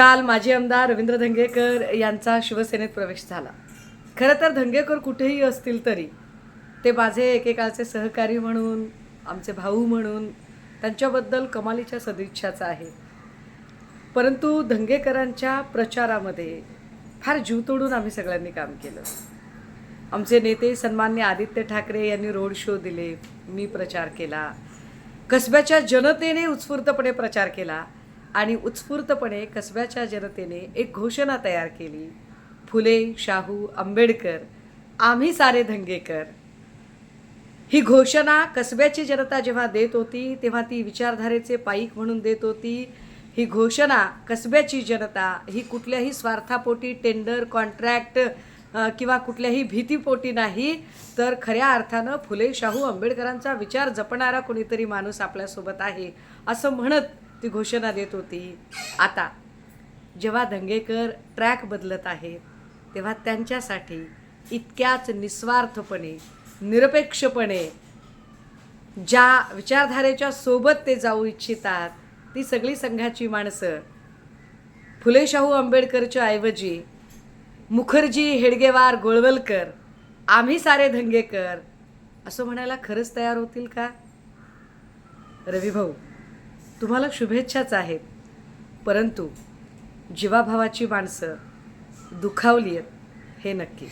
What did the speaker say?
काल माजी आमदार रवींद्र धंगेकर यांचा शिवसेनेत प्रवेश झाला. खरं तर धंगेकर कुठेही असतील तरी ते माझे एकेकाळचे सहकारी म्हणून आमचे भाऊ म्हणून त्यांच्याबद्दल कमालीच्या सदिच्छाचा आहे. परंतु धंगेकरांच्या प्रचारामध्ये फार जीव तोडून आम्ही सगळ्यांनी काम केलं. आमचे नेते सन्मान्य आदित्य ठाकरे यांनी रोड शो दिले मी प्रचार केला. कसब्याच्या जनतेने उत्स्फूर्तपणे प्रचार केला. आणि उत्स्फूर्तपणे कसब्याच्या जनतेने एक घोषणा तयार केली. फुले शाहू आंबेडकर आम्ही सारे धंगेकर. ही घोषणा कसब्याची जनता जेव्हा देत होती तेव्हा ती विचारधारेचे पाईक म्हणून देत होती. ही घोषणा कसब्याची जनता ही कुठल्याही स्वार्थापोटी टेंडर कॉन्ट्रॅक्ट किंवा कुठल्याही भीतीपोटी नाही तर खऱ्या अर्थानं फुले शाहू आंबेडकरांचा विचार जपणारा कोणीतरी माणूस आपल्यासोबत आहे असं म्हणत ती घोषणा देत होती. आता जेव्हा दंगेकर ट्रॅक बदलत आहेत तेव्हा त्यांच्यासाठी इतक्याच निस्वार्थपणे निरपेक्षपणे ज्या विचारधारेच्या सोबत ते जाऊ इच्छितात ती सगळी संघाची माणसं फुले शाहू आंबेडकरच्या ऐवजी मुखर्जी हेडगेवार गोळवलकर आम्ही सारे धंगेकर असं म्हणायला खरंच तयार होतील का? रवी भाऊ. तुम्हाला शुभेच्छाच आहेत. परंतु जीवाभावाची माणसं दुखावली आहेत हे नक्की.